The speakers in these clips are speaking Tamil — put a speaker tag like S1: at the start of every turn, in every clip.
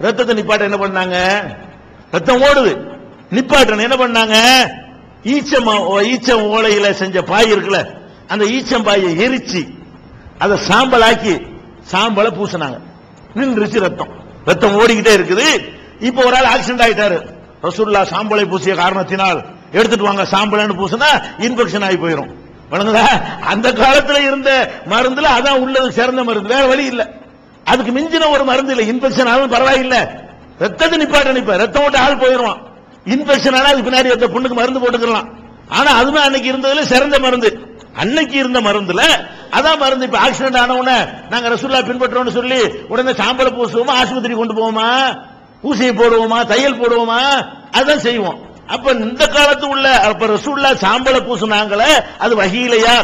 S1: ரத்தத்தை நிப்பாட்ட என்ன பண்ணாங்க? ரத்தம் ஓடுது. நிப்பாட்ட என்ன பண்ணாங்க? ஈச்சம் ஈச்சம் ஓலையில செஞ்ச பாய் இருக்குல்ல அந்த ஈச்சம் பாயை எரிச்சு அதை சாம்பலாக்கி சாம்பலை பூசினாங்க. நின்றுச்சு ரத்தம். ரத்தம் ஓடிக்கிட்டே இருக்குது. இப்போ ஒரு ஆள் ஆக்சிடென்ட் ஆயிட்டாரு. ரசூல்லா சாம்பலை பூசிய காரணத்தினால் எடுத்துட்டு வாங்க சாம்பலன்னு பூசினா இன்ஃபெக்ஷன் ஆகி போயிடும் வணங்குதா? அந்த காலத்துல இருந்த மருந்துல அதான் உள்ளது சிறந்த மருந்து. வேற வழி இல்லை. அதுக்கு மிஞ்சின ஒரு மருந்து இல்லை. இன்ஃபெக்ஷன் ஆகும் பரவாயில்ல. ரத்தத்தை நிப்பாட்ட நிப்ப. ரத்தம் விட்டு ஆள் போயிடுவான். இன்ஃபெக்ஷன் ஆனா அதுக்கு பின்னாடி அந்த பொண்ணுக்கு மருந்து போட்டுக்கலாம் ஆனா அதுவும் அன்னைக்கு இருந்ததுல சிறந்த மருந்து. அன்னைக்கு இருந்த மருந்துல அதான் மருந்து. இப்ப ஆக்சிடென்ட் ஆன உடனே நாங்க ரசூல்லா பின்பற்றோம்னு சொல்லி உடனே சாம்பலை பூசுவோமா ஆஸ்பத்திரி கொண்டு போவோமா ஊசியை போடுவோமா தையல் போடுவோமா அதான் செய்வோம். அப்ப இந்த காலத்து உள்ள அப்ப ரசூல்லா சாம்பலை பூசுனாங்களே அது வகையிலையா?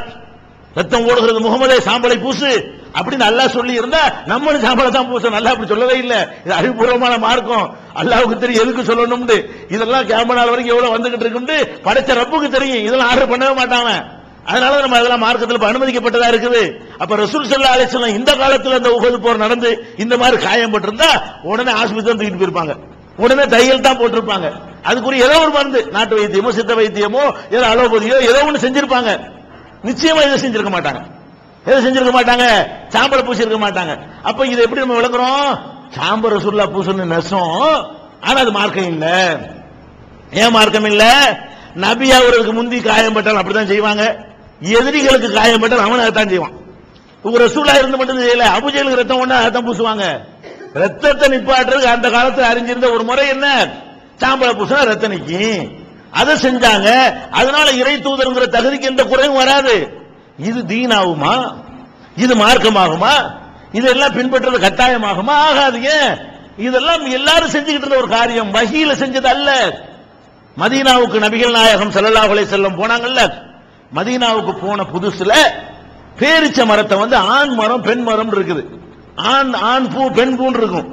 S1: ரத்தம் ஓடுகிறது முகமதே சாம்பலை பூசு. அப்படி நல்லா சொல்லி இருந்தா நம்மளும் சாம்பல தான் பூசணும் நல்லா அப்படி சொல்லவே இல்லை. இது அறிவுபூர்வமான மார்க்கம். அல்லாவுக்கு தெரியும் எதுக்கு சொல்லணும்னு. இதெல்லாம் கேமரா வரைக்கும் எவ்வளவு வந்துகிட்டு இருக்குன்னு படைச்ச ரப்புக்கு தெரியும். இதெல்லாம் ஆர்டர் பண்ணவே மாட்டாங்க அதனால நம்ம அதெல்லாம் மார்க்கத்தில் அனுமதிக்கப்பட்டதா இருக்குது. அப்ப ரசூல் சல்லா அலிஸ்லாம் இந்த காலத்தில் அந்த உகது போர் நடந்து இந்த மாதிரி காயம் பட்டிருந்தா உடனே ஆஸ்பத்திரி தான் தூக்கிட்டு போயிருப்பாங்க. உடனே தையல் தான் போட்டிருப்பாங்க. அதுக்குரிய ஏதோ ஒரு மருந்து நாட்டு வைத்தியமோ சித்த வைத்தியமோ ஏதோ அலோபதியோ ஏதோ ஒன்று செஞ்சிருப்பாங்க. நிச்சயமா இதை செஞ்சிருக்க மாட்டாங்க. எதை செஞ்சிருக்க மாட்டாங்க? சாம்பலை பூசிருக்க மாட்டாங்க. அப்ப இதை எப்படி நம்ம விளக்குறோம்? சாம்பல் ரசூல்லா பூசணும் நெசம். ஆனா அது மார்க்கம் இல்ல. ஏன் மார்க்கம் இல்ல? நபி அவர்களுக்கு முந்தி காயம் பட்டால் அப்படித்தான் செய்வாங்க. எதிரிகளுக்கு காயம் பட்டால் அவன் தான் செய்வான். ஒரு ரசூலா இருந்து மட்டும் செய்யல. அபுஜைகளுக்கு ரத்தம் ஒண்ணா அதான் பூசுவாங்க. ரத்தத்தை நிப்பாட்டுறதுக்கு அந்த காலத்தில் அறிஞ்சிருந்த ஒரு முறை என்ன? சாம்பலை பூசினா ரத்தம் அதை செஞ்சாங்க. அதனால இறை தூதருங்கிற தகுதிக்கு எந்த குறையும் வராது. இது தீனாகுமா இது மார்க்கமாகுமா? இதெல்லாம் பின்பற்றது கட்டாயமாகுமா? ஆகாதுங்க இதெல்லாம் எல்லாரும் செஞ்சுக்கிட்டு இருந்த ஒரு காரியம். வகையில் செஞ்சது அல்ல. மதீனாவுக்கு நபிகள் நாயகம் செல்லலாவுலே செல்லம் போனாங்கல்ல. மதீனாவுக்கு போன புதுசுல பேரிச்ச மரத்தை வந்து ஆண் மரம் பெண் மரம் இருக்குது. ஆண் ஆண் பூ பெண் பூன்னு இருக்கும்.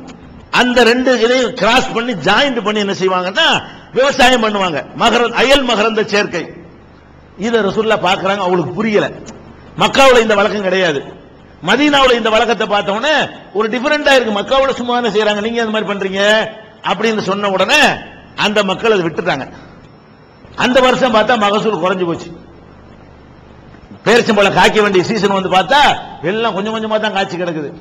S1: அந்த ரெண்டு இதையும் கிராஸ் பண்ணி ஜாயிண்ட் பண்ணி என்ன செய்வாங்கன்னா விவசாயம் பண்ணுவாங்க. மகர அயல் மகரந்த சேர்க்கை. இதை ரசூல்லா பாக்குறாங்க அவங்களுக்கு புரியல. மக்காவுல இந்த வழக்கம் கிடையாது. மதீனாவுல இந்த வழக்கத்தை பார்த்த உடனே ஒரு டிஃபரெண்டா இருக்கு. மக்காவுல சும்மா என்ன செய்யறாங்க நீங்க அந்த மாதிரி பண்றீங்க? அப்படின்னு சொன்ன உடனே அந்த மக்கள் அதை விட்டுட்டாங்க. அந்த வருஷம் பார்த்தா மகசூல் குறைஞ்சு போச்சு. பேரிச்சம்பழம் காய்க்க வேண்டிய சீசன் வந்து பார்த்தா எல்லாம் கொஞ்சம் கொஞ்சமா தான் காய்ச்சி கிடக்குது.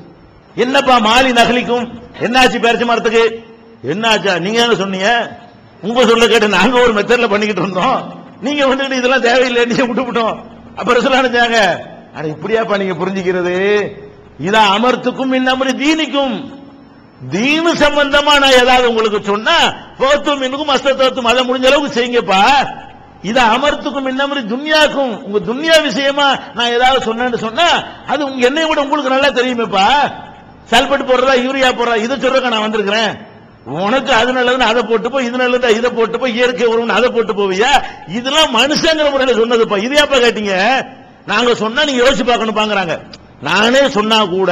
S1: என்னப்பா மாலி நகலிக்கும்? என்னாச்சு பேரிச்ச மரத்துக்கு? என்னாச்சா? நீங்க என்ன சொன்னீங்க. உங்க சொல்ல கேட்டு நாங்க ஒரு மெத்தட்ல பண்ணிக்கிட்டு இருந்தோம். நீங்க வந்துட்டு இதெல்லாம் தேவையில்லை நீங்க விட்டுவிட்டோம் அப்ப சொல்ல நினைச்சாங்க அட இப்படியாப்பா நீங்க புரிஞ்சுக்கிறது? இதா அமர்த்துக்கும் இன்னமரி தீனிக்கும். தீனு சம்பந்தமா நான் ஏதாவது உங்களுக்கு சொன்னா போத்தும் இன்னும் அஸ்தத்துவத்தும் அதை முடிஞ்ச அளவுக்கு செய்யுங்கப்பா. இதை அமர்த்துக்கும் இன்னமரி துன்யாக்கும். உங்க துன்யா விஷயமா நான் ஏதாவது சொன்னேன்னு சொன்னா அது உங்க என்னை விட உங்களுக்கு நல்லா தெரியுமேப்பா. சல்பட் போடுறதா யூரியா போடுறதா இதை சொல்றக்க நான் வந்திருக்கிறேன். உனக்கு அது நல்லதுன்னு அதை போட்டு போய் இது நல்லது இதை போட்டு போய் இயற்கை உறவுன்னு அதை போட்டு போவியா இதெல்லாம் மனுஷங்கிற முறையில் சொன்னதுப்பா. இது ஏப்பா கேட்டீங்க? நாங்க சொன்னா நீங்க யோசிச்சு பார்க்கணும் பாக்குறாங்க நானே சொன்னா கூட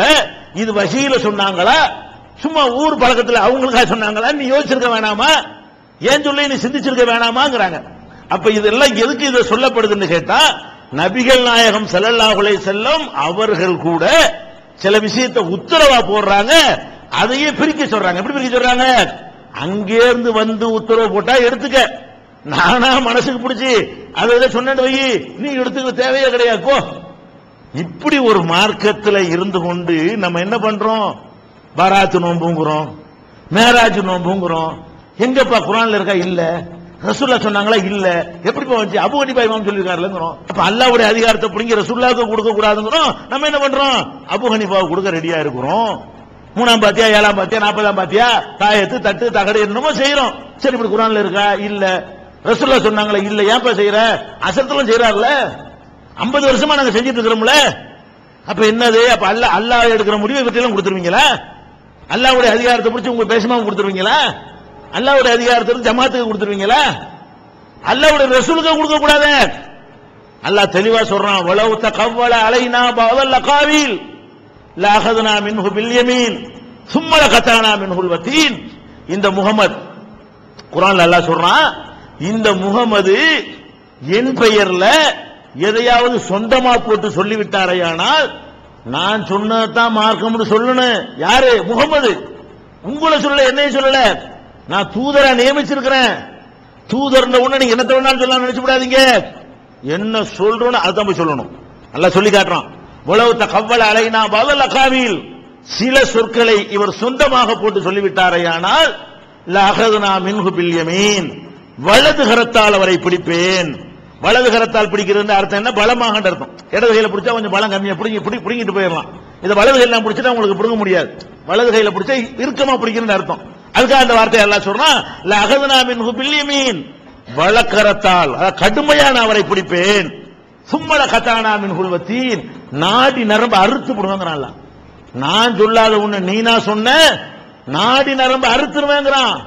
S1: இது வசியில சொன்னாங்களா? சும்மா ஊர் பழக்கத்தில் அவங்களுக்காக சொன்னாங்களா? நீ யோசிச்சிருக்க வேணாமா? ஏன் சொல்லி நீ சிந்திச்சிருக்க வேணாமாங்கிறாங்க. அப்ப இதெல்லாம் எதுக்கு இதை சொல்லப்படுதுன்னு கேட்டா நபிகள் நாயகம் செல்லல்லாஹுலே செல்லும் அவர்கள் கூட சில விஷயத்தை உத்தரவா போடுறாங்க. அதையே பிரிக்க சொல்றாங்க. எப்படி பிரிக்க சொல்றாங்க? அங்கேருந்து வந்து உத்தரவு போட்டா எடுத்துக்க. நானா மனசுக்கு பிடிச்சி அதை இதை சொன்னேன்னு வை. நீ எடுத்துக்க தேவையே கிடையாது. இப்படி ஒரு மார்க்கத்தில் இருந்து கொண்டு நம்ம என்ன பண்றோம்? பாராத்து நோம்புங்கிறோம் மேராஜ் நோம்புங்கிறோம் எங்கப்பா குரான்ல இருக்கா? இல்ல. ரசூல்லா சொன்னாங்களா? இல்ல. எப்படி போச்சு அபு அனிபா இமாம் சொல்லிருக்காருலங்கிறோம் அப்ப அல்லாவுடைய அதிகாரத்தை பிடிங்க ரசூல்லாவுக்கு கொடுக்க கூடாதுங்கிறோம். நம்ம என்ன பண்றோம்? அபு ஹனிபாவுக்கு கொடுக்க ரெடியா இருக்கிறோம். மூணாம் பாத்தியா ஏழாம் பாத்தியா நாற்பதாம் பாத்தியா? தாயத்து தட்டு தகடு என்னமோ செய்யறோம் சரி இப்படி குரான்ல இருக்கா? இல்ல. ரசூல்லா சொன்னாங்களே இல்ல ஏன்ப்பா செய்யற அசத்தெல்லாம் செய்யறாருல ஐம்பது வருஷமா நாங்க செஞ்சுட்டு இருக்கிறோம்ல. அப்ப என்னது? அப்ப அல்ல அல்லாஹ் எடுக்கிற முடிவை பற்றியெல்லாம் கொடுத்துருவீங்களா? அல்லாவுடைய அதிகாரத்தை பிடிச்சி உங்க பேசமா கொடுத்துருவீங்களா? அல்லாவுடைய அதிகாரத்தை ஜமாத்துக்கு கொடுத்துருவீங்களா? அல்லாவுடைய ரசூலுக்கு கொடுக்க கூடாது. அல்லாஹ் தெளிவா சொல்றான் வலவு தகவல அலைனா பவல்ல காவில் லாகதுனா மின்ஹு பில்யமீன் சும்மல கத்தானா மின்ஹுல் வத்தீன் இந்த முகமது குரான்ல அல்லாஹ் சொல்றான் இந்த முகமது என் பெயர்ல எதையாவது சொந்தமா போட்டு சொல்லிவிட்டாரையானால் நான் சொன்னதான் மார்க்கம்னு சொல்லணும். யாரு? முகமது. உங்களை சொல்லல என்னையும் சொல்லல. நான் தூதரா நியமிச்சிருக்கிறேன். தூதர் உடனே நீங்க என்னத்த வேணாலும் சொல்லலாம் நினைச்சு விடாதீங்க என்ன சொல்றோன்னு அதுதான் போய் சொல்லணும். நல்லா சொல்லி காட்டுறான். உலவு கவ்வள அலைனா பதல் அகாவில் சில சொற்களை இவர் சொந்தமாக போட்டு சொல்லிவிட்டாரையானால் லஹதுனா மின்ஹு பில்யமீன் வலது கரத்தால் அவரை பிடிப்பேன். வலது கரத்தால் பிடிக்கிறது அர்த்தம் என்ன? பலமாக அர்த்தம். இடது கையில பிடிச்சா கொஞ்சம் பலம் கம்மியா பிடிங்கி பிடி பிடிங்கிட்டு போயிடலாம் இந்த வலது கையில பிடிச்சா உங்களுக்கு பிடுங்க முடியாது. வலது கையில பிடிச்சா இறுக்கமா பிடிக்கிறது அர்த்தம். அதுக்காக அந்த வார்த்தை எல்லாம் சொல்றா லஹதுனா மின்ஹு பில்யமீன் வழக்கரத்தால் அதாவது கடுமையான அவரை பிடிப்பேன். சும்மல கத்தானா மின் குல்வத்தீன் நாடி நரம்பு அறுத்து விடுவாங்கிறான் நான் சொல்லாத உன்னை நீனா சொன்ன நாடி நரம்பு அறுத்துருவேங்கிறான்.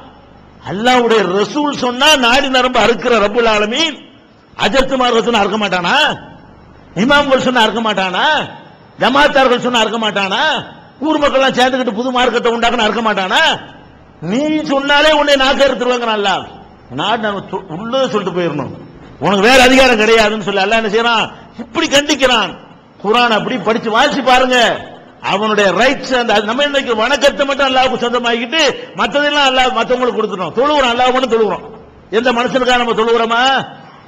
S1: அல்லாவுடைய ரசூல் சொன்னா நாடி நரம்பு அறுக்கிற ரப்புல் ஆலமீன். அஜத்து மார்க்கத்தில் அறுக்க மாட்டானா? இமாம்கள் சொன்னா அறுக்க மாட்டானா? ஜமாத்தார்கள் சொன்னா அறுக்க மாட்டானா? ஊர் மக்கள்லாம் சேர்ந்துக்கிட்டு புது மார்க்கத்தை உண்டாக்குன்னு அறுக்க மாட்டானா? நீ சொன்னாலே உன்னை நாக்க எடுத்துருவாங்கிறான்ல நாடு நான் சொ- உள்ளதை சொல்லிட்டு போயிடணும் உனக்கு வேற அதிகாரம் கிடையாதுன்னு சொல்லி அல்லாஹ் என்ன செய்யறான்? இப்படி கண்டிக்கிறான். குரான் அப்படி படிச்சு வாசி பாருங்க. அவனுடைய ரைட்ஸ் அந்த நம்ம இன்னைக்கு வணக்கத்தை மட்டும் அல்லாவுக்கு சொந்தமாக்கிட்டு மற்றதெல்லாம் அல்லாஹ் மற்றவங்களுக்கு கொடுத்துட்டோம் தொழுகிறோம் அல்லாஹ் மட்டும் தொழுகிறோம் எந்த மனுஷனுக்காக நம்ம தொழுகிறோமா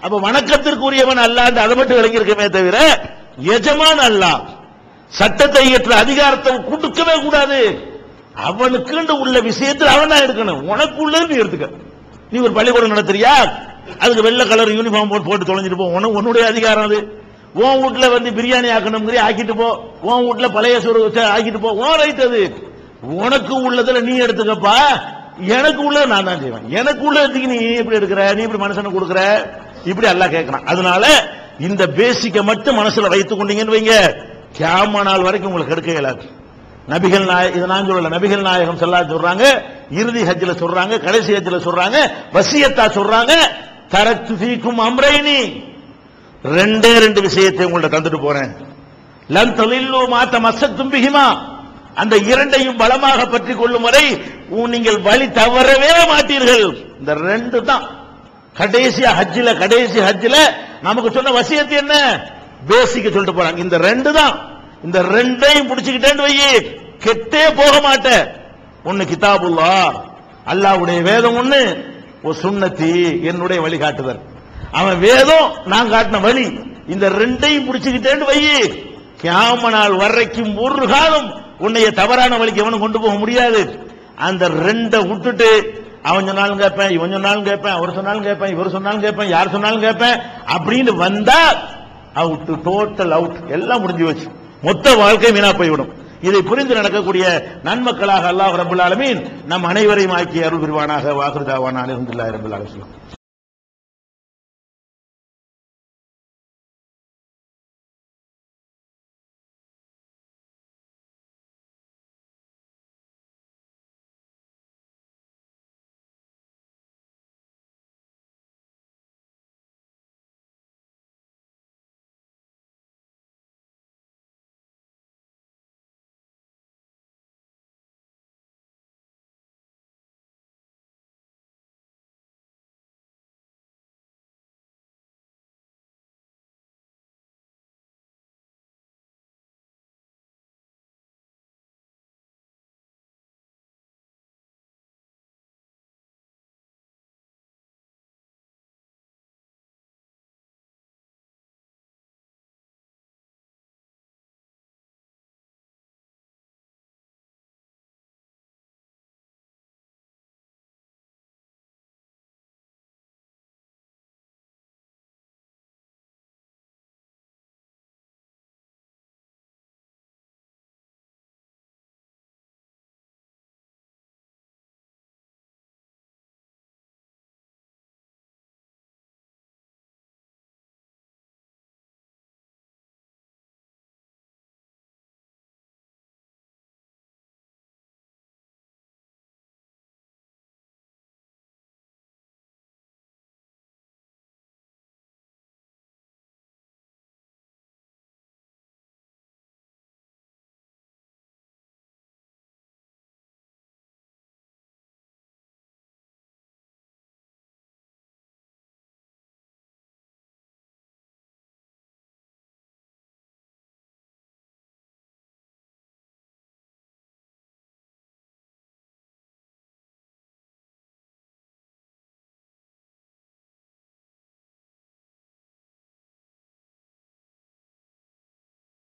S1: அப்ப வணக்கத்திற்குரியவன் உரியவன் அல்லாஹ் அதை மட்டும் விளங்கியிருக்கமே தவிர எஜமான் அல்லாஹ் சட்டத்தை இயற்ற அதிகாரத்தை கொடுக்கவே கூடாது. அவனுக்கு உள்ள விஷயத்தில் அவன் தான் எடுக்கணும். உனக்கு நீ எடுத்துக்க. நீ ஒரு பள்ளிக்கூடம் நடத்துறியா? அதுக்கு வெள்ளை கலர் யூனிஃபார்ம் போட்டு போட்டு தொலைஞ்சிட்டு போ. உனக்கு உன்னுடைய அதிகாரம் அது. உன் வீட்டில் வந்து பிரியாணி ஆக்கணுங்கிற ஆக்கிட்டு போ. உன் வீட்டில் பழைய சோறு வச்சா ஆக்கிட்டு போ. உன் ரைட் அது. உனக்கு உள்ளதுல நீ எடுத்துக்கப்பா. எனக்கு உள்ள நான் தான் செய்வேன். எனக்கு உள்ளதுக்கு நீ எப்படி எடுக்கிற? நீ இப்படி மனுஷனுக்கு கொடுக்குற? இப்படி எல்லாம் கேட்கலாம் அதனால இந்த பேசிக்க மட்டும் மனசுல வைத்துக் கொண்டீங்கன்னு வைங்க. கேம நாள் வரைக்கும் உங்களுக்கு எடுக்க இயலாது. நபிகள் நாயகம் இதை நான் சொல்லல. நபிகள் நாயகம் செல்லா சொல்றாங்க. இறுதி ஹஜ்ஜில் சொல்றாங்க. கடைசி ஹஜ்ஜில் சொல்றாங்க. வசியத்தா சொல்றாங்க. தரத்து தீக்கும் அம்ரைனி ரெண்டே ரெண்டு விஷயத்தை உங்கள்ட்ட தந்துட்டு போறேன். லன் தொழில்லோ மாத்த மசத்தும் பிகிமா. அந்த இரண்டையும் பலமாக பற்றி கொள்ளும் வரை நீங்கள் வழி தவறவே மாட்டீர்கள். இந்த ரெண்டு தான். கடைசியா ஹஜ்ஜில கடைசி ஹஜ்ஜில நமக்கு சொன்ன வசியத்து என்ன? பேசிக்க சொல்லிட்டு போறாங்க. இந்த ரெண்டு தான். இந்த ரெண்டையும் பிடிச்சுக்கிட்டேன்னு வையே. கெட்டே போக மாட்டேன். ஒன்னு கிதாபுல்லா. அல்லாவுடைய வேதம் ஒன்னு சுண்ணத்தி என்னுடைய வழிகாட்டுதல் அவன் வேதம் நான் காட்டின வழி. இந்த ரெண்டையும் பிடிச்சுக்கிட்டேன்னு வையே கியாம நாள் வரைக்கும் ஒரு காலம் உன்னைய தவறான வழிக்கு எவனும் கொண்டு போக முடியாது. அந்த ரெண்டை விட்டுட்டு அவன் சொன்னாலும் கேட்பேன் இவன் சொன்னாலும் கேட்பேன் அவர் சொன்னாலும் கேட்பேன் இவர் சொன்னாலும் கேட்பேன் யார் சொன்னாலும் கேட்பேன் அப்படின்னு வந்தா அவுட் டோட்டல் அவுட் எல்லாம் முடிஞ்சு வச்சு மொத்த வாழ்க்கை வீணா போய்விடும். இதை புரிந்து நடக்கக்கூடிய நன்மக்களாக அல்லாஹ் ரபுல் நம் அனைவரையும் ஆக்கி அருள் புரிவானாக. வாக்குதாவான அலிஹம்துல்லாஹி ரபுல்லாலும்